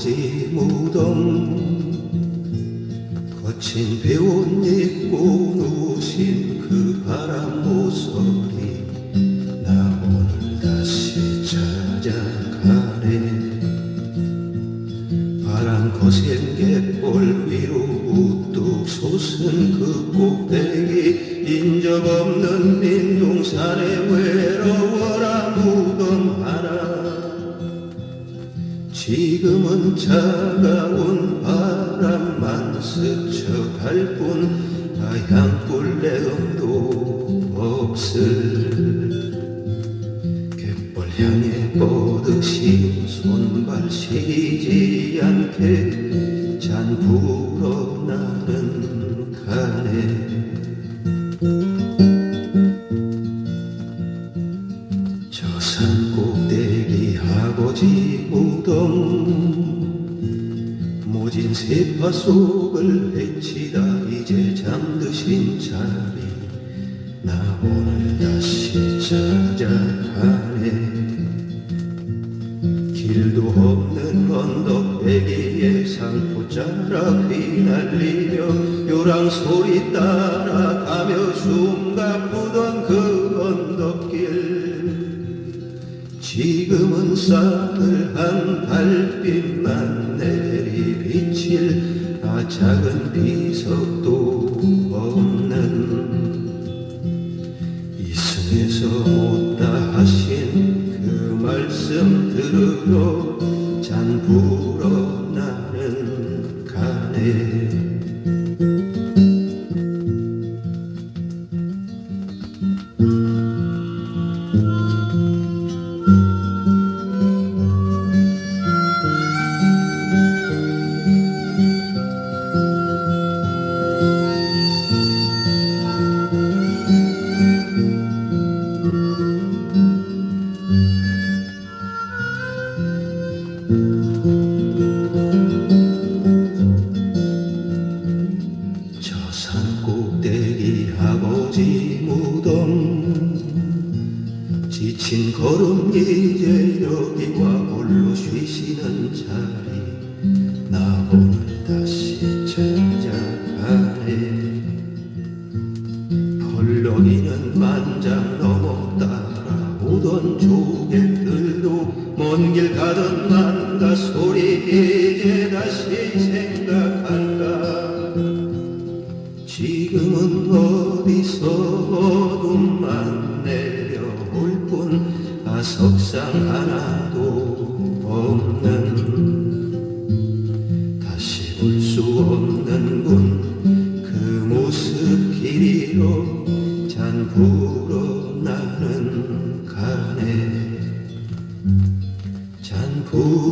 아버지 무덤 거친 배옷 입고 누신 그 바람 모서리. 찾아가네. 바람 거센 갯볼 위로 우뚝 솟은 그 꼭대기 인적 없는 민둥산에 외로워라 무덤 하나. 지금은 차가운 바람만 스쳐갈 뿐 하얀 내음도 없을 뻗으신 손발 시리지 않게 잔 불어 나는 가네 저산 꼭대기 아버지 무덤 모진 세파 속을 헤치다 이제 잠드신 자리 나 오늘 다시 찾아가 없는 언덕배기에 산포자락 휘날리며 요랑 소리 따라가며 숨가쁘던 그 언덕길. 지금은 싸늘한 달빛만 내리비칠 아 작은 비석 불어 나는 가네 지친 걸음 이제 여기와 홀로 쉬시는 자리 나 오늘 다시 찾아가네. 펄럭이는 만장 넘어 따라오던 조개들도 먼 길 가던 만가 소리 이제 다시 생각할까 뿐 아석상 하나도 없는 다시 볼 수 없는 군 그 모습 길이로 잔 불어 나는 가네 잔 불어